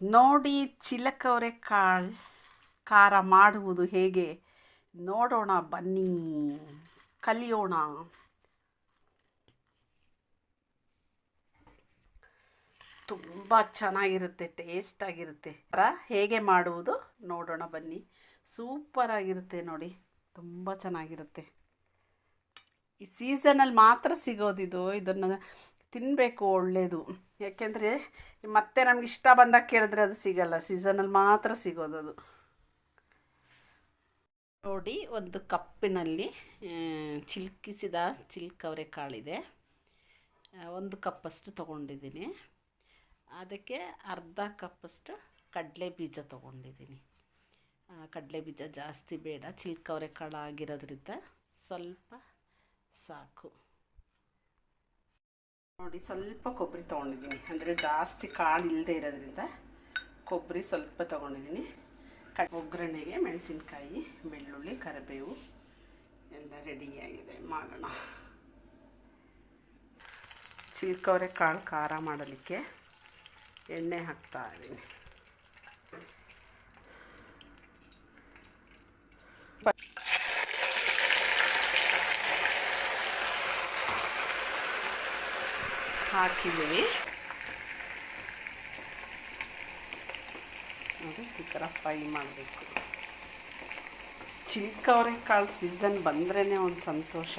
ನೋಡಿ ಚಿಲಕವರೆ ಕಾಳು, ಖಾರ ಮಾಡುವುದು ಹೇಗೆ? ನೋಡೋಣ ಬನ್ನಿ, ಕಲಿಯೋಣ. ತುಂಬ ಚೆನ್ನಾಗಿರುತ್ತೆ ಟೇಸ್ಟಾಗಿರುತ್ತೆ ಖಾರ ಹೇಗೆ ಮಾಡುವುದು? ನೋಡೋಣ ಬನ್ನಿ. ಸೂಪರಾಗಿರುತ್ತೆ ನೋಡಿ, ತುಂಬ ಚೆನ್ನಾಗಿರುತ್ತೆ. ಈ ಸೀಸನಲ್ಲಿ ಮಾತ್ರ ಸಿಗೋದಿದು, ಇದನ್ನು ತಿನ್ನಬೇಕು ಒಳ್ಳೆಯದು ಯಾಕೆಂದರೆ ಮತ್ತೆ ನಮ್ಗೆ ಇಷ್ಟ ಬಂದಾಗ ಕೇಳಿದ್ರೆ ಅದು ಸಿಗಲ್ಲ. ಸೀಸನಲ್ಲಿ ಮಾತ್ರ ಸಿಗೋದು ಅದು. ನೋಡಿ, ಒಂದು ಕಪ್ಪಿನಲ್ಲಿ ಚಿಲ್ಕಿಸಿದ ಚಿಲ್ಕವರೆ ಕಾಳಿದೆ. ಒಂದು ಕಪ್ಪಷ್ಟು ತೊಗೊಂಡಿದ್ದೀನಿ. ಅದಕ್ಕೆ ಅರ್ಧ ಕಪ್ಪಷ್ಟು ಕಡಲೆ ಬೀಜ ತೊಗೊಂಡಿದ್ದೀನಿ. ಕಡಲೆ ಬೀಜ ಜಾಸ್ತಿ ಬೇಡ. ಚಿಲ್ಕವರೆ ಕಾಳು ಆಗಿರೋದ್ರಿಂದ ಸ್ವಲ್ಪ ಸಾಕು. ನೋಡಿ, ಸ್ವಲ್ಪ ಕೊಬ್ಬರಿ ತೊಗೊಂಡಿದ್ದೀನಿ. ಅಂದರೆ ಜಾಸ್ತಿ ಕಾಳು ಇಲ್ಲದೆ ಇರೋದ್ರಿಂದ ಕೊಬ್ಬರಿ ಸ್ವಲ್ಪ ತೊಗೊಂಡಿದ್ದೀನಿ. ಕ ಒಗ್ಗರಣೆಗೆ ಮೆಣಸಿನ್ಕಾಯಿ, ಬೆಳ್ಳುಳ್ಳಿ, ಕರಿಬೇವು ಎಲ್ಲ ರೆಡಿಯಾಗಿದೆ ಮಾಡೋಣ. ಚೀರ್ಕವರೆ ಕಾಳು ಖಾರ ಮಾಡಲಿಕ್ಕೆ ಎಣ್ಣೆ ಹಾಕ್ತಾ ಇದ್ದೀನಿ. ಹಾಕಿದ್ದೀವಿ. ನೋಡಿ, ಈ ಥರ ಫ್ರೈ ಮಾಡಬೇಕು. ಚಿಲ್ಕವರೆಕಾಳು ಸೀಸನ್ ಬಂದ್ರೇ ಒಂದು ಸಂತೋಷ.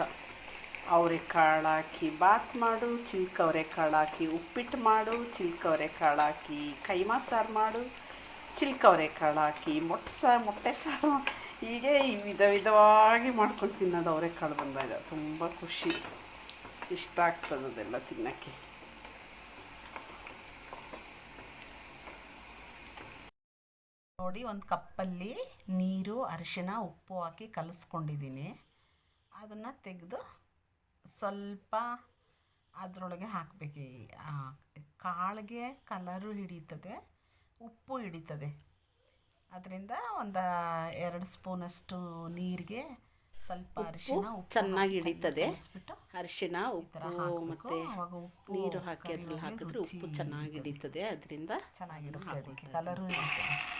ಅವರೆಕಾಳು ಹಾಕಿ ಬಾತ್ ಮಾಡು ಚಿಲ್ಕವರೆಕಾಳು ಹಾಕಿ ಉಪ್ಪಿಟ್ಟು ಮಾಡು ಚಿಲ್ಕವರೆಕಾಳು ಹಾಕಿ ಕೈಮಾ ಸಾರು ಮಾಡು ಚಿಲ್ಕವರೆಕಾಳು ಹಾಕಿ ಮೊಟ್ಟೆ ಸಾರು ಮೊಟ್ಟೆ ಸಾರು ಹೀಗೆ ವಿಧ ವಿಧವಾಗಿ ಮಾಡ್ಕೊಂಡು ತಿನ್ನೋದು ಅವರೆಕಾಳು ಬಂದಾಗ. ತುಂಬ ಖುಷಿ. ಇಷ್ಟ ಆಗ್ತದೆ ಅದೆಲ್ಲ ತಿನ್ನೋಕ್ಕೆ. ನೋಡಿ ಒಂದು ಕಪ್ಪಲ್ಲಿ ನೀರು ಅರಿಶಿನ ಉಪ್ಪು ಹಾಕಿ ಕಲಿಸ್ಕೊಂಡಿದ್ದೀನಿ. ಅದನ್ನು ತೆಗೆದು ಸ್ವಲ್ಪ ಅದರೊಳಗೆ ಹಾಕಬೇಕು. ಕಾಳಿಗೆ ಕಲರು ಹಿಡಿತದೆ ಉಪ್ಪು ಹಿಡಿತದೆ. ಅದರಿಂದ ಒಂದು ಎರಡು ಸ್ಪೂನಷ್ಟು ನೀರಿಗೆ ಸ್ವಲ್ಪ ಅರಿಶಿನ ಉಪ್ಪು ಚೆನ್ನಾಗಿ ಹಿಡಿತದೆ. ಅರಿಶಿನ ಉಪ್ಪು. ಮತ್ತು ನೀರು ಹಾಕಿ ಅದ್ರಲ್ಲಿ ಹಾಕಿದ್ರೆ ಉಪ್ಪು ಚೆನ್ನಾಗಿ ಹಿಡಿತದೆ. ಅದರಿಂದ ಚೆನ್ನಾಗಿರುತ್ತೆ ಅದಕ್ಕೆ ಕಲರು ಇರ್ತದೆ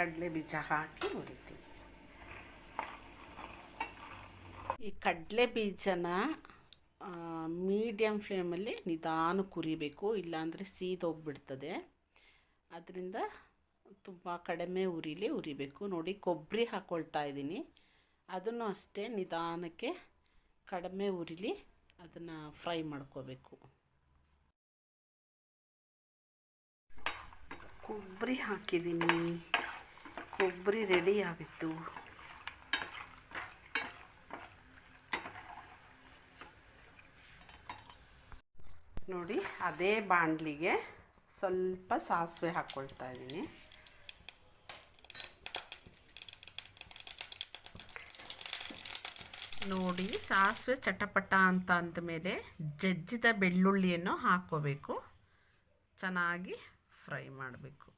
ಕಡಲೆ ಬೀಜ ಹಾಕಿ ಹುರಿತೀವಿ. ಈ ಕಡಲೆ ಬೀಜನ ಮೀಡಿಯಮ್ ಫ್ಲೇಮಲ್ಲಿ ನಿಧಾನ ಕುರಿಬೇಕು, ಇಲ್ಲಾಂದರೆ ಸೀದೋಗ್ಬಿಡ್ತದೆ ಅದರಿಂದ ತುಂಬ ಕಡಿಮೆ ಉರಿಲಿ ಉರಿಬೇಕು. ನೋಡಿ, ಕೊಬ್ಬರಿ ಹಾಕ್ಕೊಳ್ತಾ ಇದ್ದೀನಿ. ಅದನ್ನು ಅಷ್ಟೇ ನಿಧಾನಕ್ಕೆ ಕಡಿಮೆ ಉರಿಲಿ ಅದನ್ನು ಫ್ರೈ ಮಾಡ್ಕೋಬೇಕು. ಕೊಬ್ಬರಿ ಹಾಕಿದ್ದೀನಿ. ಕೊಬ್ಬರಿ ರೆಡಿ ಆಗಿತ್ತು. ನೋಡಿ, ಅದೇ ಬಾಣಲಿಗೆ ಸ್ವಲ್ಪ ಸಾಸಿವೆ ಹಾಕ್ಕೊಳ್ತಾ ಇದ್ದೀನಿ. ನೋಡಿ, ಸಾಸಿವೆ ಚಟಪಟ ಅಂತ ಅಂದಮೇಲೆ ಜಜ್ಜಿದ ಬೆಳ್ಳುಳ್ಳಿಯನ್ನು ಹಾಕ್ಕೋಬೇಕು. ಚೆನ್ನಾಗಿ ಫ್ರೈ ಮಾಡಬೇಕು.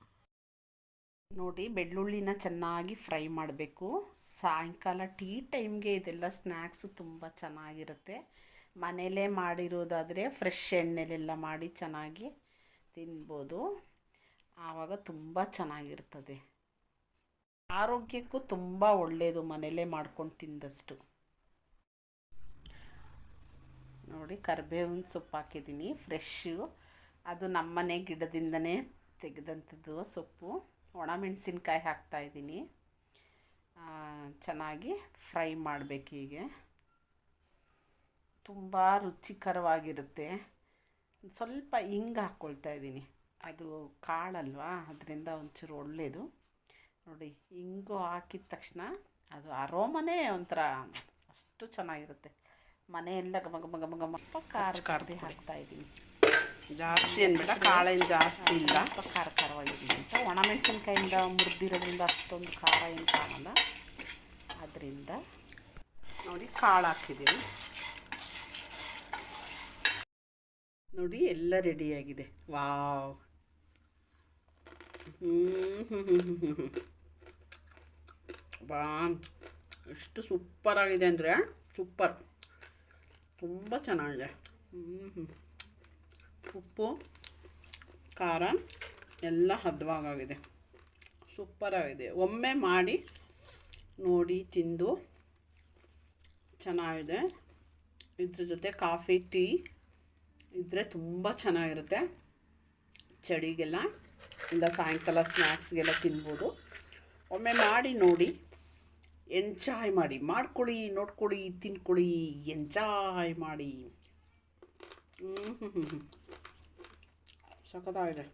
ನೋಡಿ, ಬೆಳ್ಳುಳ್ಳಿನ ಚೆನ್ನಾಗಿ ಫ್ರೈ ಮಾಡಬೇಕು. ಸಾಯಂಕಾಲ ಟೀ ಟೈಮ್ಗೆ ಇದೆಲ್ಲ ಸ್ನ್ಯಾಕ್ಸು ತುಂಬ ಚೆನ್ನಾಗಿರುತ್ತೆ. ಮನೇಲೇ ಮಾಡಿರೋದಾದರೆ ಫ್ರೆಶ್ ಎಣ್ಣೆಲೆಲ್ಲ ಮಾಡಿ ಚೆನ್ನಾಗಿ ತಿನ್ಬೋದು. ಆವಾಗ ತುಂಬ ಚೆನ್ನಾಗಿರ್ತದೆ. ಆರೋಗ್ಯಕ್ಕೂ ತುಂಬ ಒಳ್ಳೆಯದು ಮನೇಲೇ ಮಾಡ್ಕೊಂಡು ತಿಂದಷ್ಟು. ನೋಡಿ, ಕರಿಬೇವಿನ ಸೊಪ್ಪು ಹಾಕಿದ್ದೀನಿ, ಫ್ರೆಶ್ಶು. ಅದು ನಮ್ಮನೆ ಗಿಡದಿಂದನೇ ತೆಗೆದಂಥದ್ದು ಸೊಪ್ಪು. ಒಣಮೆಣಸಿನ್ಕಾಯಿ ಹಾಕ್ತಾಯಿದ್ದೀನಿ ಚೆನ್ನಾಗಿ ಫ್ರೈ ಮಾಡಬೇಕು ಹೀಗೆ ತುಂಬ ರುಚಿಕರವಾಗಿರುತ್ತೆ ಸ್ವಲ್ಪ ಹಿಂಗೆ ಹಾಕ್ಕೊಳ್ತಾ ಇದ್ದೀನಿ ಅದು ಕಾಳಲ್ವಾ ಅದರಿಂದ ಒಂಚೂರು ಒಳ್ಳೆಯದು ನೋಡಿ ಹಿಂಗು ಹಾಕಿದ ತಕ್ಷಣ ಅದು ಅರೋಮನೇ ಒಂಥರ ಅಷ್ಟು ಚೆನ್ನಾಗಿರುತ್ತೆ ಮನೆಯೆಲ್ಲ ಗಮ ಗಮ ಗಮ ಗಮ ಖಾರ ಖಾರದಿ ಹಾಕ್ತಾ ಇದ್ದೀನಿ ಜಾಸ್ತಿ ಅನ್ಬೇಡ ಕಾಳೇನು ಜಾಸ್ತಿ ಇಲ್ಲ. ಸ್ವಲ್ಪ ಖಾರ ಖಾರವಾಗಿದ್ದೀನಿ ಅಂತ ಒಣಮೆಣಸಿನ್ಕಾಯಿಂದ ಮುರಿದಿರೋದ್ರಿಂದ ಅಷ್ಟೊಂದು ಖಾರ ಏನು ಕಾಣಲ್ಲ. ಅದರಿಂದ ನೋಡಿ ಕಾಳು ಹಾಕಿದ್ದೀವಿ ನೋಡಿ ಎಲ್ಲ ರೆಡಿಯಾಗಿದೆ ವಾವ್. ಬಾ. ಎಷ್ಟು ಸೂಪರಾಗಿದೆ ಅಂದರೆ ಸೂಪರ್ ತುಂಬ ಚೆನ್ನಾಗಿದೆ. ಹ್ಞೂ ಉಪ್ಪು, ಖಾರ ಎಲ್ಲ ಹದವಾಗಿದೆ ಸೂಪರಾಗಿದೆ ಒಮ್ಮೆ ಮಾಡಿ ನೋಡಿ ತಿಂದು ಚೆನ್ನಾಗಿದೆ. ಇದ್ರ ಜೊತೆ ಕಾಫಿ ಟೀ ಇದ್ದರೆ ತುಂಬ ಚೆನ್ನಾಗಿರುತ್ತೆ. ಚಳಿಗೆಲ್ಲ ಇಲ್ಲ ಸಾಯಂಕಾಲ ಸ್ನ್ಯಾಕ್ಸ್ಗೆಲ್ಲ ತಿನ್ಬೋದು. ಒಮ್ಮೆ ಮಾಡಿ ನೋಡಿ ಎಂಜಾಯ್ ಮಾಡಿ. ಮಾಡ್ಕೊಳ್ಳಿ, ನೋಡ್ಕೊಳ್ಳಿ, ತಿನ್ಕೊಳ್ಳಿ ಎಂಜಾಯ್ ಮಾಡಿ. ಹ್ಞೂ ಹ್ಞೂ ಹ್ಞೂ ಸಖತ್ತಾಗಿದೆ